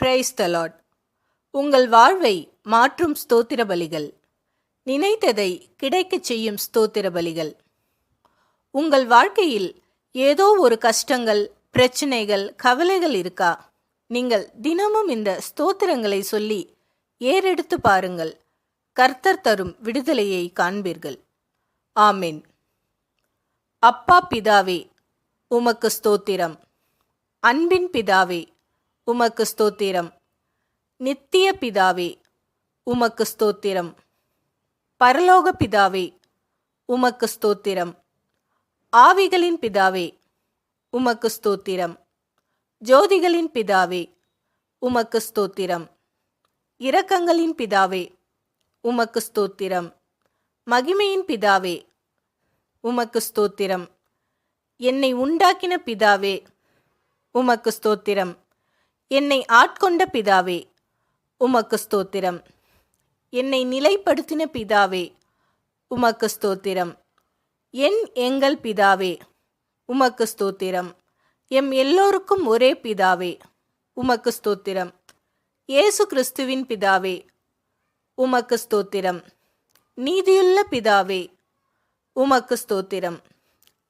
Price தலாட் உங்கள் வாழ்வை மாற்றும் ஸ்தோத்திர பலிகள் நினைத்ததை கிடைக்கச் செய்யும் ஸ்தோத்திர பலிகள் உங்கள் வாழ்க்கையில் ஏதோ ஒரு கஷ்டங்கள் பிரச்சனைகள் கவலைகள் இருக்கா? நீங்கள் தினமும் இந்த ஸ்தோத்திரங்களை சொல்லி ஏறெடுத்து பாருங்கள். கர்த்தர் தரும் விடுதலையை காண்பீர்கள். ஆமீன். அப்பா பிதாவே உமக்கு ஸ்தோத்திரம். அன்பின் பிதாவே உமக்கு ஸ்தோத்திரம். நித்திய பிதாவே உமக்கு ஸ்தோத்திரம். பரலோக பிதாவே உமக்கு ஸ்தோத்திரம். ஆவிகளின் பிதாவே உமக்கு ஸ்தோத்திரம். ஜோதிகளின் பிதாவே உமக்கு ஸ்தோத்திரம். இரக்கங்களின் பிதாவே உமக்கு ஸ்தோத்திரம். மகிமையின் பிதாவே உமக்கு ஸ்தோத்திரம். என்னை உண்டாக்கின பிதாவே உமக்கு ஸ்தோத்திரம். என்னை ஆட்கொண்ட பிதாவே உமக்கு ஸ்தோத்திரம். என்னை நிலைப்படுத்தின பிதாவே உமக்கு ஸ்தோத்திரம். என் எங்கள் பிதாவே உமக்கு ஸ்தோத்திரம். எம் எல்லோருக்கும் ஒரே பிதாவே உமக்கு ஸ்தோத்திரம். இயேசு கிறிஸ்துவின் பிதாவே உமக்கு ஸ்தோத்திரம். நீதியுள்ள பிதாவே உமக்கு ஸ்தோத்திரம்.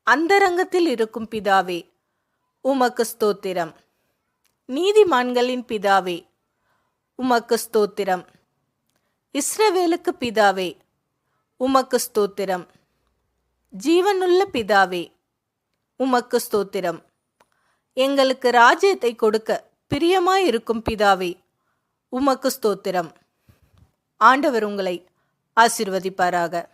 அந்தரங்கத்தில் இருக்கும் பிதாவே உமக்கு ஸ்தோத்திரம். நீதிமான்களின் பிதாவே உமக்கு ஸ்தோத்திரம். இஸ்ரவேலுக்கு பிதாவே உமக்கு ஸ்தோத்திரம். ஜீவனுள்ள பிதாவே உமக்கு ஸ்தோத்திரம். எங்களுக்கு ராஜ்யத்தை கொடுக்க பிரியமாயிருக்கும் பிதாவே உமக்கு ஸ்தோத்திரம். ஆண்டவர் உங்களை ஆசிர்வதிப்பாராக.